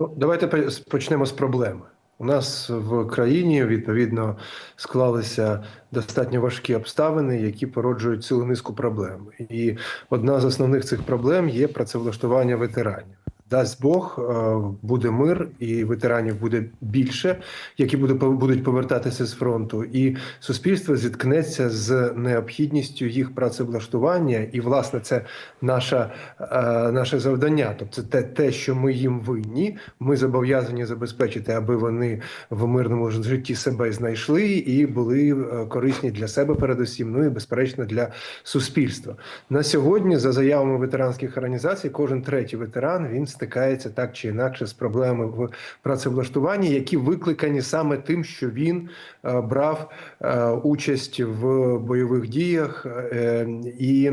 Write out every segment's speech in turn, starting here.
Ну, Давайте по- почнемо з проблеми. У нас в країні відповідно склалися достатньо важкі обставини, які породжують цілу низку проблем. І одна з основних цих проблем є працевлаштування ветеранів. Дасть Бог, е, буде мир, і ветеранів буде більше, які будуть повертатися з фронту, і суспільство зіткнеться з необхідністю їх працевлаштування. І, власне, це наша, е, наше завдання. Тобто, те, те, що ми їм винні, ми зобов'язані забезпечити, аби вони в мирному житті себе знайшли і були е, корисні для себе, передусім, ну і безперечно для суспільства. На сьогодні, за заявами ветеранських організацій, кожен третій ветеран він стикається так чи інакше з проблемами в працевлаштуванні, які викликані саме тим, що він е, брав е, участь в бойових діях, е, і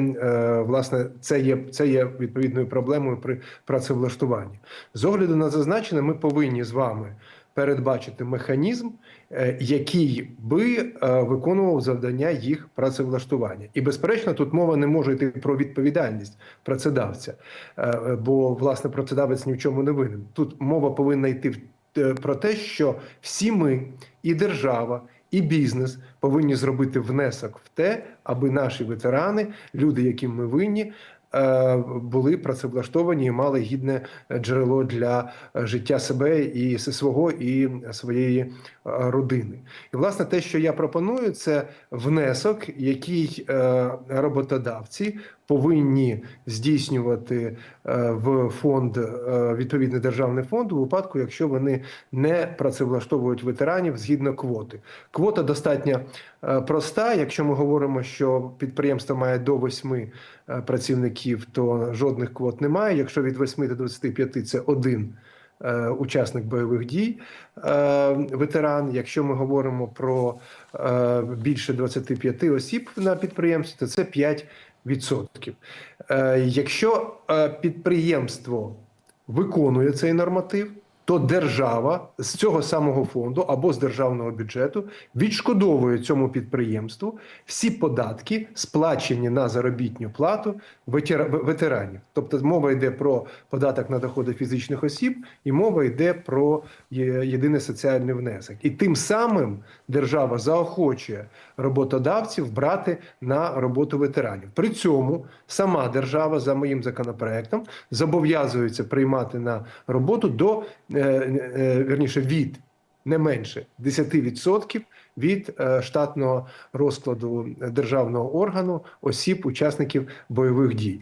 власне це є це є відповідною проблемою при працевлаштуванні. З огляду на зазначене, ми повинні з вами передбачити механізм, е, який би е, виконував завдання їх працевлаштування. І безперечно, тут мова не може йти про відповідальність працедавця, е, бо власне працедавець ні в чому не винен. Тут мова повинна йти про те, що всі ми, і держава, і бізнес повинні зробити внесок в те, аби наші ветерани, люди, яким ми винні. Е, Були працевлаштовані і мали гідне джерело для е, життя себе і свого і своєї е, родини. І власне те, що я пропоную, це внесок, який е, роботодавці повинні здійснювати е, в фонд е, відповідний державний фонд у випадку, якщо вони не працевлаштовують ветеранів згідно квоти. Квота достатньо е, проста. Якщо ми говоримо, що підприємство має до 8 е, працівників, то жодних квот немає. Якщо від 8 до 25 – це один е, учасник бойових дій, е, ветеран. Якщо ми говоримо про е, більше 25 осіб на підприємстві, то це 5%. Е, Якщо е, підприємство виконує цей норматив, то держава з цього самого фонду або з державного бюджету відшкодовує цьому підприємству всі податки, сплачені на заробітну плату ветера- ветеранів. Тобто мова йде про податок на доходи фізичних осіб, і мова йде про єдиний соціальний внесок. І тим самим держава заохочує роботодавців брати на роботу ветеранів. При цьому сама держава за моїм законопроектом зобов'язується приймати на роботу до е, е, вірніше від не менше 10% від е, штатного розкладу державного органу осіб, учасників бойових дій.